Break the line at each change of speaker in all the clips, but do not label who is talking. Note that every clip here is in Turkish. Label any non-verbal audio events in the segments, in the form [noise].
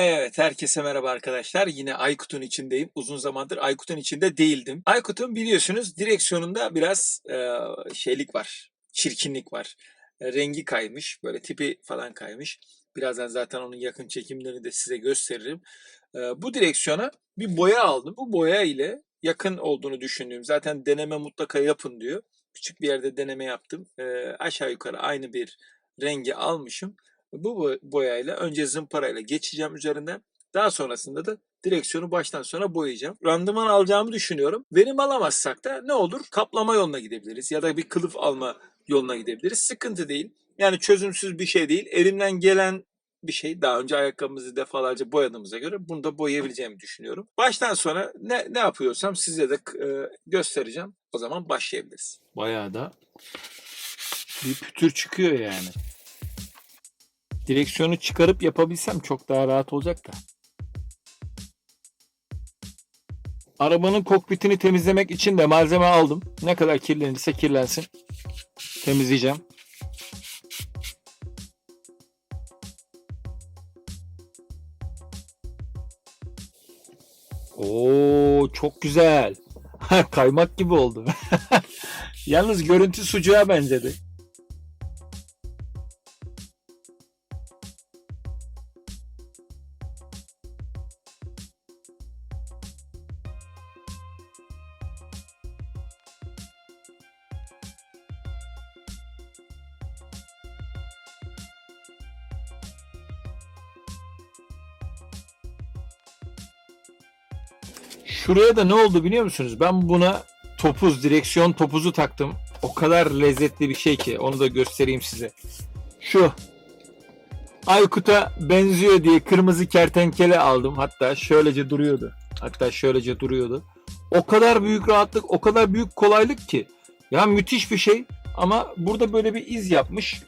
Evet, herkese merhaba arkadaşlar. Yine Aykut'un içindeyim. Uzun zamandır Aykut'un içinde değildim. Aykut'un biliyorsunuz direksiyonunda biraz e, şeylik var, çirkinlik var. E, rengi kaymış, böyle tipi falan kaymış. Birazdan zaten onun yakın çekimlerini de size gösteririm. E, bu direksiyona bir boya aldım. Bu boya ile yakın olduğunu düşündüğüm, zaten deneme mutlaka yapın diyor. Küçük bir yerde deneme yaptım. E, aşağı yukarı aynı bir rengi almışım. Bu bo- boyayla önce zımparayla geçeceğim üzerinden. Daha sonrasında da direksiyonu baştan sona boyayacağım. Randıman alacağımı düşünüyorum. Verim alamazsak da ne olur? Kaplama yoluna gidebiliriz ya da bir kılıf alma yoluna gidebiliriz. Sıkıntı değil. Yani çözümsüz bir şey değil. Elimden gelen bir şey. Daha önce ayakkabımızı defalarca boyadığımıza göre bunu da boyayabileceğimi düşünüyorum. Baştan sona ne, ne yapıyorsam size de e, göstereceğim. O zaman başlayabiliriz.
Bayağı da bir pütür çıkıyor yani. Direksiyonu çıkarıp yapabilsem çok daha rahat olacak da. Arabanın kokpitini temizlemek için de malzeme aldım. Ne kadar kirlenirse kirlensin. Temizleyeceğim. Oo çok güzel. [laughs] Kaymak gibi oldu. [laughs] Yalnız görüntü sucuğa benzedi. Şuraya da ne oldu biliyor musunuz? Ben buna topuz, direksiyon topuzu taktım. O kadar lezzetli bir şey ki onu da göstereyim size. Şu Aykut'a benziyor diye kırmızı kertenkele aldım. Hatta şöylece duruyordu. Hatta şöylece duruyordu. O kadar büyük rahatlık, o kadar büyük kolaylık ki. Ya müthiş bir şey ama burada böyle bir iz yapmış.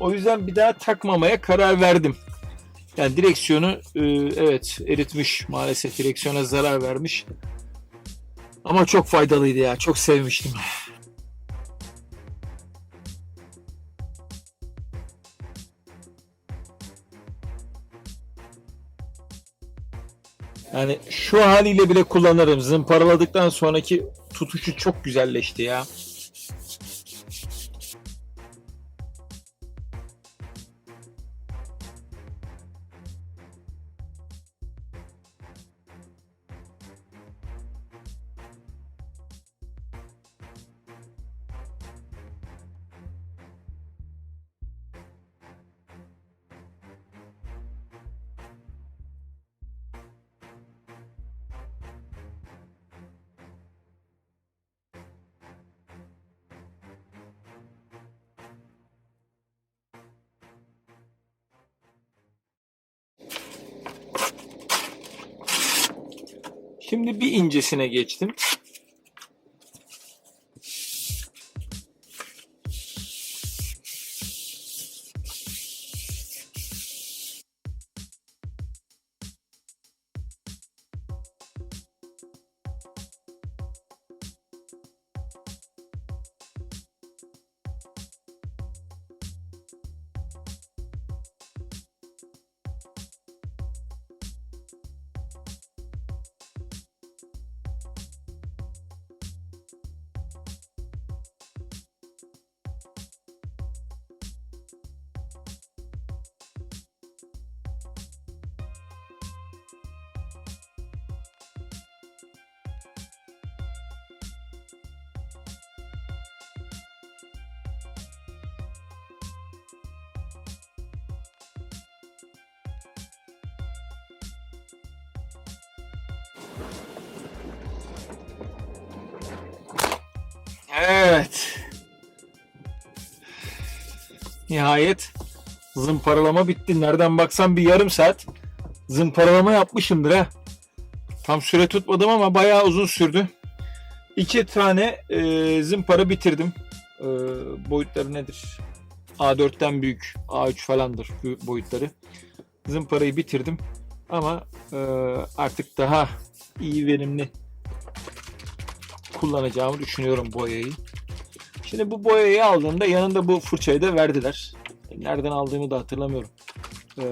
O yüzden bir daha takmamaya karar verdim. Yani direksiyonu e, evet eritmiş maalesef direksiyona zarar vermiş. Ama çok faydalıydı ya. Çok sevmiştim. Yani şu haliyle bile kullanırım. Zımparaladıktan sonraki tutuşu çok güzelleşti ya. Şimdi bir incesine geçtim. Evet. Nihayet zımparalama bitti. Nereden baksan bir yarım saat zımparalama yapmışımdır ha. Tam süre tutmadım ama bayağı uzun sürdü. İki tane e, zımpara bitirdim. E, boyutları nedir? A4'ten büyük. A3 falandır boyutları. Zımparayı bitirdim. Ama e, artık daha iyi verimli kullanacağımı düşünüyorum boyayı. Şimdi bu boyayı aldığımda yanında bu fırçayı da verdiler. Nereden aldığımı da hatırlamıyorum. Ee,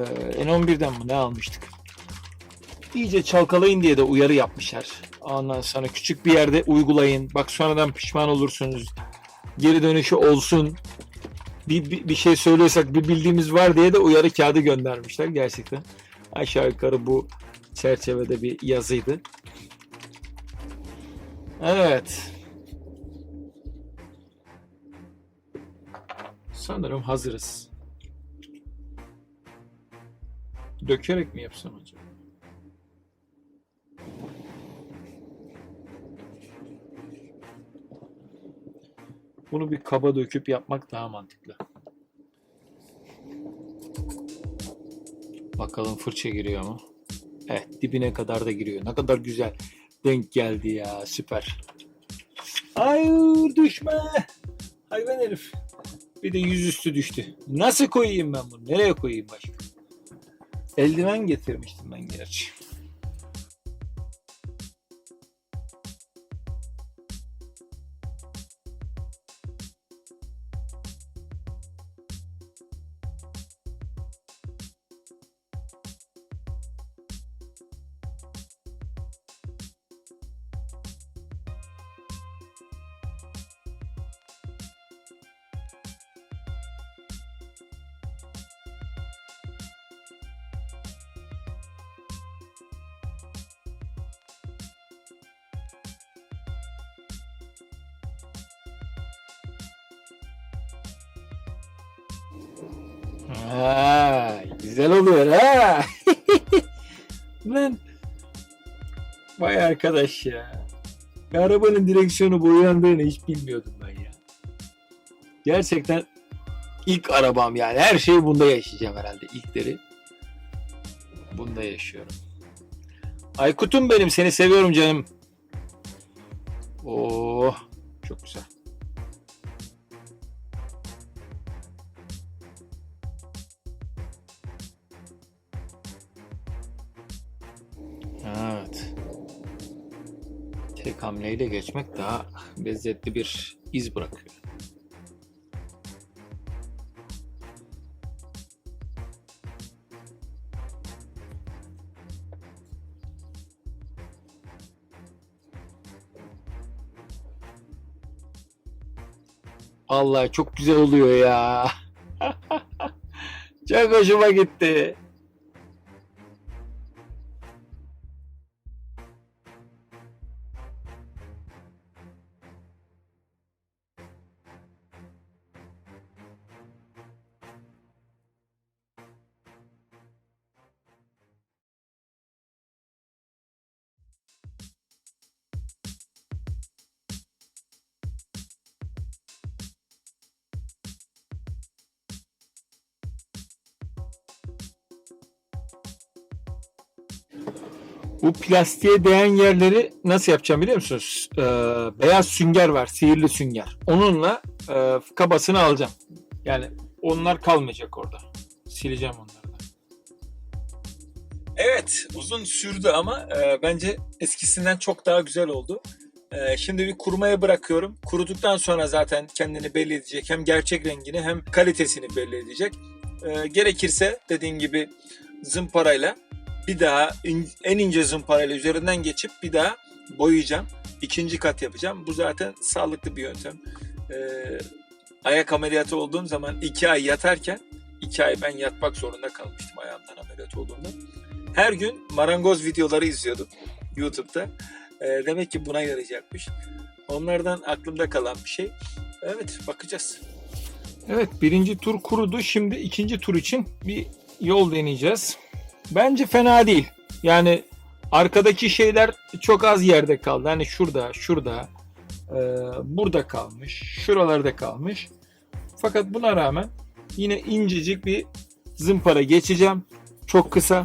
N11'den mi ne almıştık? iyice çalkalayın diye de uyarı yapmışlar. Ondan sonra küçük bir yerde uygulayın. Bak sonradan pişman olursunuz. Geri dönüşü olsun. Bir, bir, bir şey söylüyorsak bir bildiğimiz var diye de uyarı kağıdı göndermişler gerçekten. Aşağı yukarı bu çerçevede bir yazıydı. Evet. Sanırım hazırız. Dökerek mi yapsam acaba? Bunu bir kaba döküp yapmak daha mantıklı. Bakalım fırça giriyor mu? Evet dibine kadar da giriyor. Ne kadar güzel denk geldi ya süper. Hayır düşme. Hayvan herif. Bir de yüzüstü düştü. Nasıl koyayım ben bunu? Nereye koyayım başka? Eldiven getirmiştim ben gerçi. Ha, güzel oluyor ha. [laughs] Lan vay arkadaş ya. Bir arabanın direksiyonu boyandığını hiç bilmiyordum ben ya. Gerçekten ilk arabam yani. Her şeyi bunda yaşayacağım herhalde. İlkleri bunda yaşıyorum. Aykut'um benim. Seni seviyorum canım. Oh, çok güzel. Tek hamleyle geçmek daha lezzetli bir iz bırakıyor. Allah çok güzel oluyor ya. [laughs] çok hoşuma gitti. Bu plastiğe değen yerleri nasıl yapacağım biliyor musunuz? Ee, beyaz sünger var, sihirli sünger. Onunla e, kabasını alacağım. Yani onlar kalmayacak orada. Sileceğim onları.
Evet, uzun sürdü ama e, bence eskisinden çok daha güzel oldu. E, şimdi bir kurumaya bırakıyorum. Kuruduktan sonra zaten kendini belli edecek. Hem gerçek rengini hem kalitesini belli edecek. E, gerekirse dediğim gibi zımparayla bir daha en ince zımparayla üzerinden geçip bir daha boyayacağım. İkinci kat yapacağım. Bu zaten sağlıklı bir yöntem. E, ayak ameliyatı olduğum zaman iki ay yatarken iki ay ben yatmak zorunda kalmıştım ayağımdan ameliyat olduğumda. Her gün marangoz videoları izliyordum YouTube'da. Ee, demek ki buna yarayacakmış. Onlardan aklımda kalan bir şey. Evet bakacağız.
Evet birinci tur kurudu. Şimdi ikinci tur için bir yol deneyeceğiz. Bence fena değil. Yani arkadaki şeyler çok az yerde kaldı. Hani şurada, şurada, e, burada kalmış, şuralarda kalmış. Fakat buna rağmen yine incecik bir zımpara geçeceğim. Çok kısa.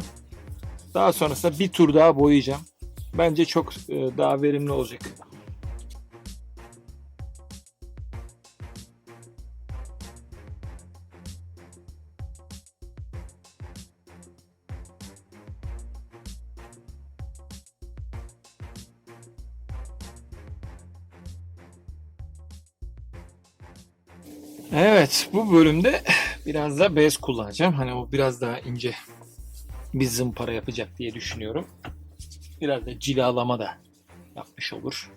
Daha sonrasında bir tur daha boyayacağım. Bence çok e, daha verimli olacak. Evet, bu bölümde biraz da bez kullanacağım. Hani o biraz daha ince bir zımpara yapacak diye düşünüyorum. Biraz da cilalama da yapmış olur.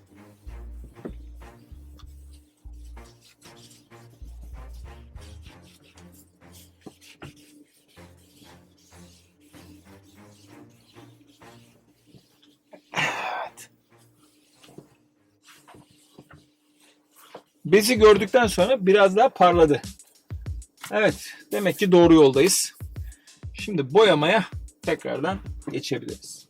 Bezi gördükten sonra biraz daha parladı. Evet, demek ki doğru yoldayız. Şimdi boyamaya tekrardan geçebiliriz.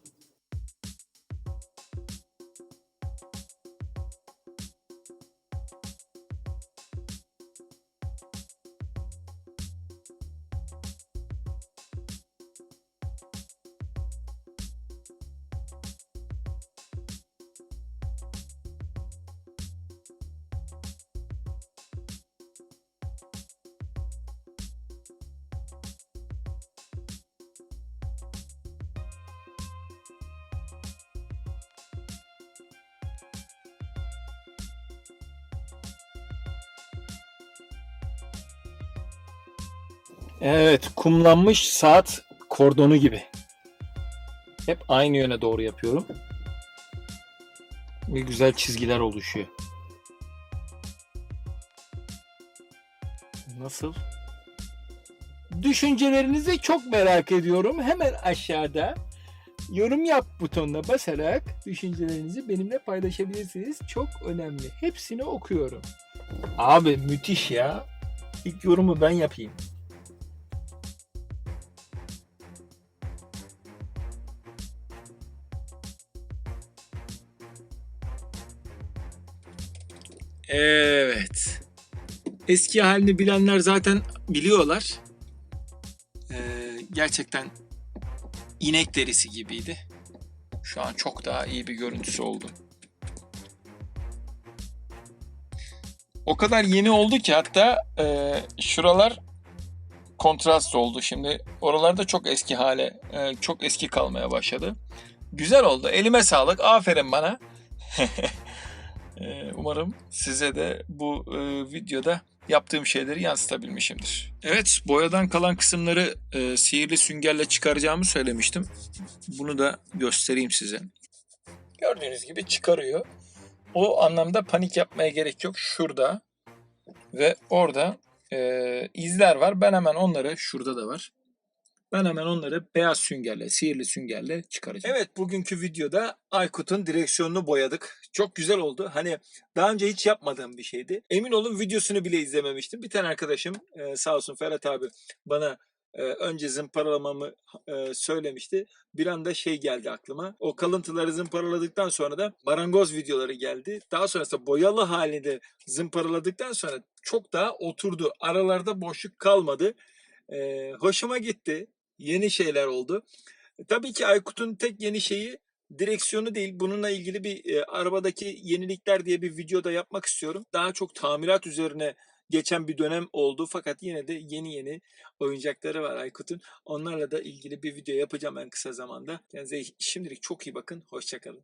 Evet, kumlanmış saat kordonu gibi. Hep aynı yöne doğru yapıyorum. Ve güzel çizgiler oluşuyor. Nasıl? Düşüncelerinizi çok merak ediyorum. Hemen aşağıda yorum yap butonuna basarak düşüncelerinizi benimle paylaşabilirsiniz. Çok önemli. Hepsini okuyorum. Abi müthiş ya. İlk yorumu ben yapayım.
Evet. Eski halini bilenler zaten biliyorlar. Ee, gerçekten inek derisi gibiydi. Şu an çok daha iyi bir görüntüsü oldu. O kadar yeni oldu ki hatta e, şuralar kontrast oldu. Şimdi oralarda çok eski hale, e, çok eski kalmaya başladı. Güzel oldu. Elime sağlık. Aferin bana. [laughs] Ee, Umarım size de bu e, videoda yaptığım şeyleri yansıtabilmişimdir. Evet, boyadan kalan kısımları e, sihirli süngerle çıkaracağımı söylemiştim. Bunu da göstereyim size. Gördüğünüz gibi çıkarıyor. O anlamda panik yapmaya gerek yok. Şurada ve orada e, izler var. Ben hemen onları, şurada da var. Ben hemen onları beyaz süngerle, sihirli süngerle çıkaracağım. Evet bugünkü videoda Aykut'un direksiyonunu boyadık. Çok güzel oldu. Hani daha önce hiç yapmadığım bir şeydi. Emin olun videosunu bile izlememiştim. Bir tane arkadaşım e, sağ olsun Ferhat abi bana e, önce zımparalamamı e, söylemişti. Bir anda şey geldi aklıma. O kalıntıları zımparaladıktan sonra da marangoz videoları geldi. Daha sonrasında boyalı halinde zımparaladıktan sonra çok daha oturdu. Aralarda boşluk kalmadı. E, hoşuma gitti. Yeni şeyler oldu. E, Tabii ki Aykut'un tek yeni şeyi direksiyonu değil. Bununla ilgili bir e, arabadaki yenilikler diye bir videoda yapmak istiyorum. Daha çok tamirat üzerine geçen bir dönem oldu fakat yine de yeni yeni oyuncakları var Aykut'un. Onlarla da ilgili bir video yapacağım en kısa zamanda. Kendinize şimdilik çok iyi bakın. Hoşçakalın.